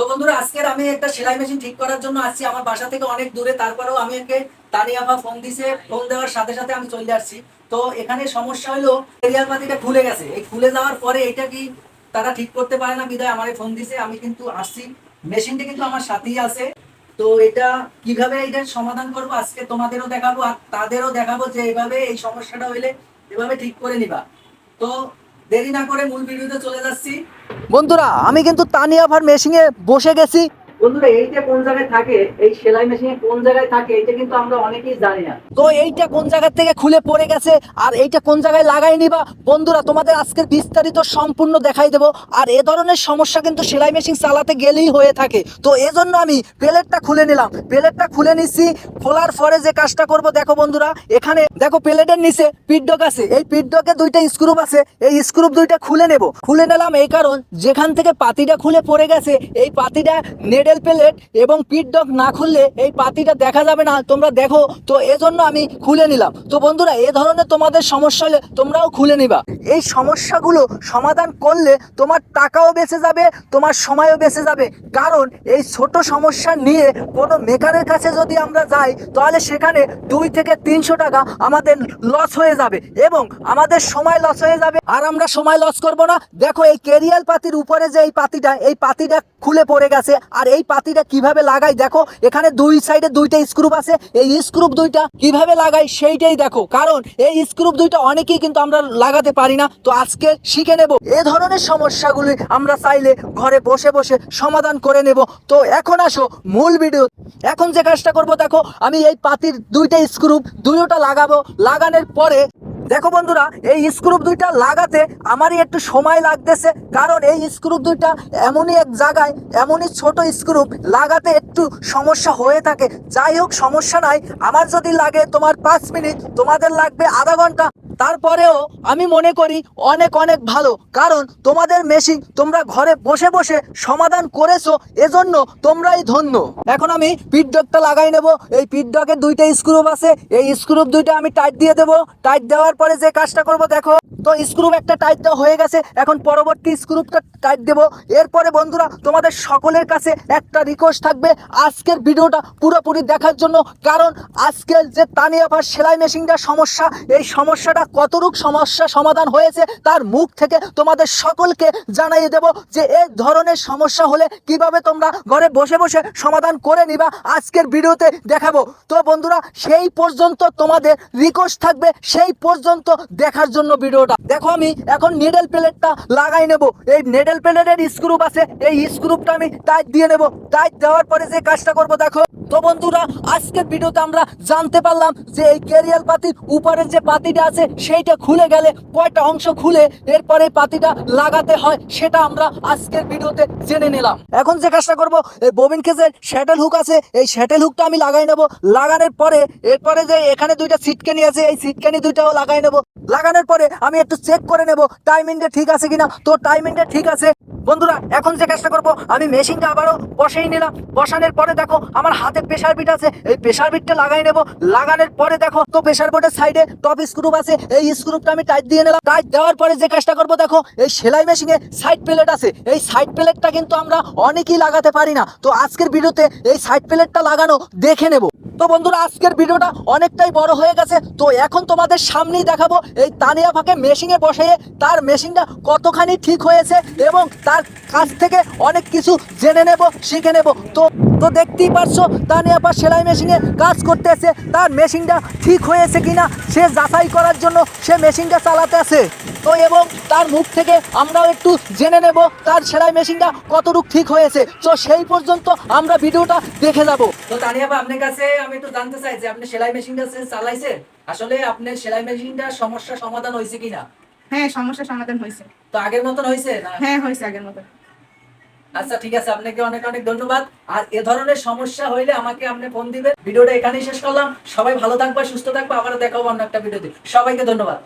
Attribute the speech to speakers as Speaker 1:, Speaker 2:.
Speaker 1: তো বন্ধুরা, আজকের আমি একটা সেলাই মেশিন ঠিক করার জন্য আসছি আমার বাসা থেকে অনেক দূরে। তারপরেও আমি একে তানিয়াফা ফোন দিছে ফোন দেওয়ার সাথে সাথে আমি চলে আসছি। তো এখানে সমস্যা হলো এরিয়াল পাতিটা খুলে গেছে। এই খুলে যাওয়ার পরে এটা কি তারা ঠিক করতে পারে না? বিদায়, আমারে ফোন দিছে, আমি কিন্তু আসছি। মেশিনটা কিন্তু আমার সাথেই আছে। তো এটা কীভাবে এটার সমাধান করব? আজকে তোমাদেরও দেখাবো, আর তাদেরও দেখাবো যে এইভাবে এই সমস্যাটা হইলে এভাবে ঠিক করে নিবা। তো দেরি না করে মূল ভিডিওতে চলে যাচ্ছি।
Speaker 2: বন্ধুরা, আমি কিন্তু তানিয়া তানিয়াভার মেশিনে বসে গেছি।
Speaker 1: বন্ধুরা, এইটা কোন জায়গায় থাকে? এই সেলাই মেশিনে কোন জায়গায় থাকে এটা কিন্তু আমরা অনেকেই জানি না।
Speaker 2: তো এইটা কোন জায়গা থেকে খুলে পড়ে গেছে, আর এইটা কোন জায়গায় লাগাই নিবা? বন্ধুরা, তোমাদের বিস্তারিত সম্পূর্ণ দেখাই আর এ ধরনের সমস্যা কিন্তু সেলাই মেশিন চালাতে গেলেই হয়ে থাকে। তো এজন্য আমি প্লেটটা খুলে নিলাম। প্লেটটা খুলে নিচ্ছি, খোলার পরে যে কাজটা করব, দেখো বন্ধুরা, এখানে দেখো প্লেটের নিচে পিডডক আছে। এই পিডডকে দুইটা স্ক্রুপ আছে, এই স্ক্রুপ দুইটা খুলে নেব। খুলে নিলাম এই কারণ, যেখান থেকে পাতিটা খুলে পড়ে গেছে, এই পাতিটা নেডেল প্লেট এবং পিডডক না খুললে এই পাতিটা দেখা যাবে না, তোমরা দেখো। তো এজন্য আমি খুলে নিলাম। তো বন্ধুরা, এ ধরনের তোমাদের সমস্যা হলে তোমরাও খুলে নিবা। এই সমস্যাগুলো সমাধান করলে তোমার টাকাও বেঁচে যাবে, তোমার সময়ও বেঁচে যাবে। কারণ এই ছোট সমস্যা নিয়ে কোনো মেকারের কাছে যদি আমরা যাই, তাহলে সেখানে দুই থেকে তিনশো টাকা আমাদের লস হয়ে যাবে এবং আমাদের সময় লস হয়ে যাবে। আর আমরা সময় লস করব না। দেখো, এই কেরিয়াল পাতির উপরে যে এই পাতিটা এই পাতিটা খুলে পড়ে গেছে। আর এই পাতিটা কীভাবে লাগাই? দেখো, এখানে দুই সাইডে দুইটা স্ক্রুপ আছে। এই স্ক্রুপ দুইটা কীভাবে লাগাই সেইটাই দেখো। কারণ এই স্ক্রুপ দুইটা অনেকেই কিন্তু আমরা লাগাতে পারি না। তো আজকে শিখে নেব। এ ধরনের সমস্যাগুলি আমরা চাইলে ঘরে বসে বসে সমাধান করে নেব। তো এখন আসো মূল ভিডিও এখন যে কাজটা করব দেখো, আমি এই পাতির দুইটা স্ক্রুপ দুইটা লাগাবো। লাগানোর পরে দেখো বন্ধুরা, এই স্ক্রুপ দুইটা লাগাতে আমারই একটু সময় লাগতেছে, কারণ এই স্ক্রুপ দুইটা এমনই এক জায়গায়, এমনই ছোট স্ক্রুপ লাগাতে একটু সমস্যা হয়ে থাকে। যাই হোক, সমস্যা নাই। আমার যদি লাগে তোমার পাঁচ মিনিট, তোমাদের লাগবে আধা ঘণ্টা। তারপরেও আমি মনে করি অনেক অনেক ভালো। কারণ তোমাদের মেশিন তোমরা ঘরে বসে বসে সমাধান করেছ, এজন্য তোমরাই ধন্য। এখন আমি পিডডকটা লাগাই নেব। এই পিডডকের দুইটা স্ক্রুপ আছে। এই স্ক্রুপ দুইটা আমি টাইট দিয়ে দেবো। টাইট দেওয়ার পরে যে কাজটা করব, দেখো। তো স্ক্রুপ একটা টাইট দেওয়া হয়ে গেছে। এখন পরবর্তী স্ক্রুপটা টাইট দেবো। এরপরে বন্ধুরা, তোমাদের সকলের কাছে একটা রিকোয়েস্ট থাকবে আজকের ভিডিওটা পুরোপুরি দেখার জন্য। কারণ আজকের যে তানিয়াফার সেলাই মেশিনটা সমস্যা, এই সমস্যাটা কতটুক সমস্যা সমাধান হয়েছে তার মুখ থেকে তোমাদের সকলকে জানাইয়ে দেব যে এই ধরনের সমস্যা হলে কীভাবে তোমরা ঘরে বসে বসে সমাধান করে নিবা আজকের ভিডিওতে দেখাবো। তো বন্ধুরা, সেই পর্যন্ত তোমাদের রিকোয়েস্ট থাকবে, সেই পর্যন্ত দেখার জন্য ভিডিওটা। দেখো আমি এখন নিডেল প্লেটটা লাগাই নেব। এই নেডেল প্লেটের স্ক্রুপ আছে, এই স্ক্রুপটা আমি টাইট দিয়ে নেব। টাইট দেওয়ার পরে যে কাজটা করব, দেখো। তো বন্ধুরা, আজকের ভিডিওতে আমরা জানতে পারলাম যে এই ক্যারিয়াল পাতির উপরের যে পাতিটা আছে, সেইটা খুলে গেলে কয়টা অংশ খুলে এরপরে পাতিটা লাগাতে হয়, সেটা আমরা আজকের ভিডিওতে জেনে নিলাম। এখন যে কাজটা করব, এই ববিন কেজের শ্যাটেল হুক আছে, এই শ্যাটেল হুকটা আমি লাগাই নেব। লাগানোর পরে, এরপরে যে এখানে দুইটা সিটকানি আছে, এই সিটকানি দুইটাও লাগাই নেব। লাগানোর পরে আমি একটু চেক করে নেব টাইমিংটা ঠিক আছে কিনা। তো টাইমিংটা ঠিক আছে বন্ধুরা, এখন যে কাজটা করব, আমি মেশিনটা আবারও বসেই নিলাম। বসানোর পরে দেখো, আমার হাতে প্রেশার বিট আছে। এই প্রেশার বিটটা লাগাই নেব। লাগানোর পরে দেখো, তো প্রেশার বোর্ডের সাইডে টপ স্ক্রুপ আছে। এই স্ক্রুপটা আমি টাইট দিয়ে নিলাম। টাইট দেওয়ার পরে যে কাজটা করব, দেখো, এই সেলাই মেশিনে সাইড প্লেট আছে। এই সাইড প্লেটটা কিন্তু আমরা অনেকেই লাগাতে পারি না। তো আজকের ভিডিওতে এই সাইড প্লেটটা লাগানো দেখে নেব। তো বন্ধুরা, আজকের ভিডিওটা অনেকটাই বড় হয়ে গেছে। তো এখন তোমাদের সামনেই দেখাবো, এই তানিয়া ফাঁকে মেশিনে বসে তার মেশিনটা কতখানি ঠিক হয়েছে এবং তার কাছ থেকে অনেক কিছু জেনে নেব, শিখে নেব। তো তো দেখতেই পারছ তানিয়া পা সেলাই মেশিনে কাজ করতেছে। তার মেশিনটা ঠিক হয়েছে কিনা, সে যাচাই করার জন্য সে মেশিনটা চালাতে আছে। তো এবং তার মুখ থেকে আমরাও একটু জেনে নেব, তার সেলাই মেশিনটা কতটুকু ঠিক হয়েছে। তো সেই পর্যন্ত আমরা ভিডিওটা দেখে যাব।
Speaker 1: তো তানিয়াবা আপনার কাছে আমি একটু জানতে চাই যে আপনি সেলাই মেশিনটা যে চালাইছেন আসলে আপনার সেলাই মেশিনটা সমস্যা সমাধান হয়েছে কিনা?
Speaker 3: হ্যাঁ সমস্যা সমাধান হয়েছে।
Speaker 1: তো আগের মতন হয়েছে না?
Speaker 3: হ্যাঁ হয়েছে আগের মতন।
Speaker 1: আচ্ছা ঠিক আছে আপনাকে অনেক অনেক ধন্যবাদ। আর এ ধরনের সমস্যা হইলে আমাকে আপনি ফোন দিবেন। ভিডিওটা এখানেই শেষ করলাম। সবাই ভালো থাকবা সুস্থ থাকবে। আবার দেখাবো অন্য একটা ভিডিও ভিডিওতে। সবাইকে ধন্যবাদ।